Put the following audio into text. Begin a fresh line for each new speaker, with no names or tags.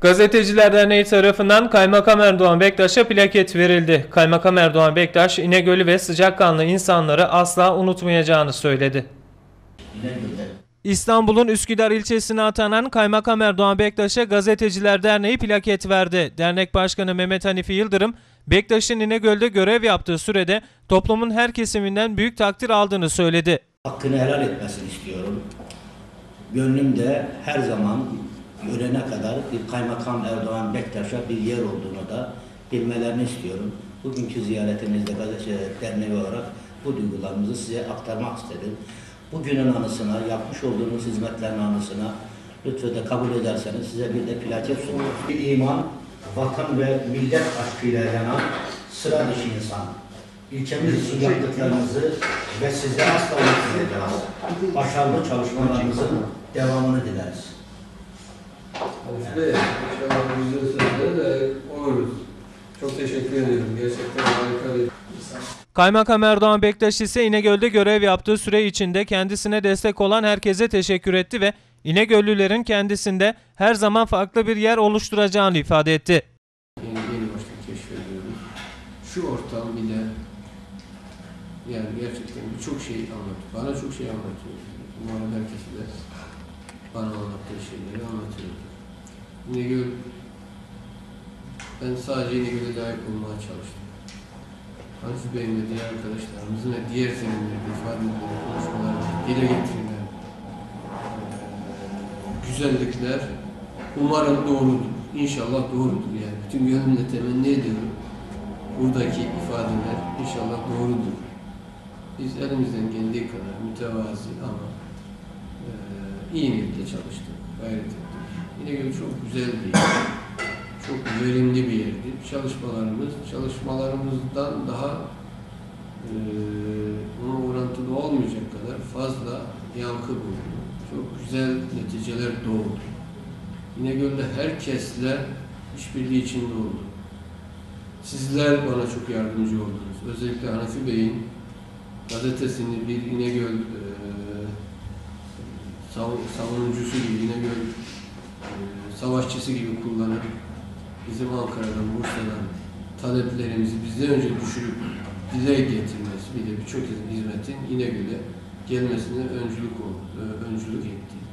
Gazeteciler Derneği tarafından Kaymakam Erdoğan Bektaş'a plaket verildi. Kaymakam Erdoğan Bektaş, İnegöl'ü ve sıcakkanlı insanları asla unutmayacağını söyledi. İstanbul'un Üsküdar ilçesine atanan Kaymakam Erdoğan Bektaş'a Gazeteciler Derneği plaket verdi. Dernek Başkanı Mehmet Hanifi Yıldırım, Bektaş'ın İnegöl'de görev yaptığı sürede toplumun her kesiminden büyük takdir aldığını söyledi.
hakkını helal etmesini istiyorum. Gönlümde her zaman ölene kadar bir kaymakam Erdoğan Bektaş'a bir yer olduğunu da bilmelerini istiyorum. Bugünkü ziyaretimizde Gazeteciler Derneği olarak bu duygularımızı size aktarmak istedim. Bugünün anısına, yapmış olduğunuz hizmetlerin anısına lütfen de kabul ederseniz size bir de plaket sunuyoruz. İman, vatan ve millet aşkıyla yanan sıra dışı insan. Ülkemiz için yaptıklarınızı ve size asla unutmayacağız. Başarılı çalışmalarınızın devamını dileriz.
Halif Bey, inşallah bu güzel sözlere de oluruz. Çok teşekkür ediyorum. Gerçekten harika bir
Kaymakam Erdoğan Bektaş ise İnegöl'de görev yaptığı süre içinde kendisine destek olan herkese teşekkür etti ve İnegöllülerin kendisinde her zaman farklı bir yer oluşturacağını ifade etti.
yeni, yeni başta keşfediyoruz. Şu ortam bile yani gerçekten birçok şey anlatıyor. Bana çok şey anlatıyor. Umarım herkese de bana anlattığı şeyleri anlatıyor. İnegöl ben sadece İnegöl'e layık olmaya çalıştım. Halis Bey'in ve diğer arkadaşlarımızın ve diğer zeminlerde ifade edilen konuşmalarda dile getirilen eee, güzellikler umarım doğrudur. İnşallah doğrudur yani. Bütün gönlümle temenni ediyorum. Buradaki ifadeler inşallah doğrudur. Biz elimizden geldiği kadar mütevazi ama eee, iyi niyetle çalıştık, gayret ettik. İnegöl çok güzel bir yer, çok verimli bir yerdi. Çalışmalarımız, çalışmalarımızdan daha eee ona orantılı olmayacak kadar fazla yankı buldu. Çok güzel neticeler doğdu. İnegöl'de herkesle işbirliği içinde oldu. Sizler bana çok yardımcı oldunuz. Özellikle Hanafi Bey'in gazetesini bir İnegöl eee sav- savunucusu gibi, İnegöl savaşçısı gibi kullanıp bizim Ankara'dan, Bursa'dan taleplerimizi bizden önce düşürüp dile getirmesi bir de birçok hizmetin İnegöl'e gelmesine öncülük öncülük etti.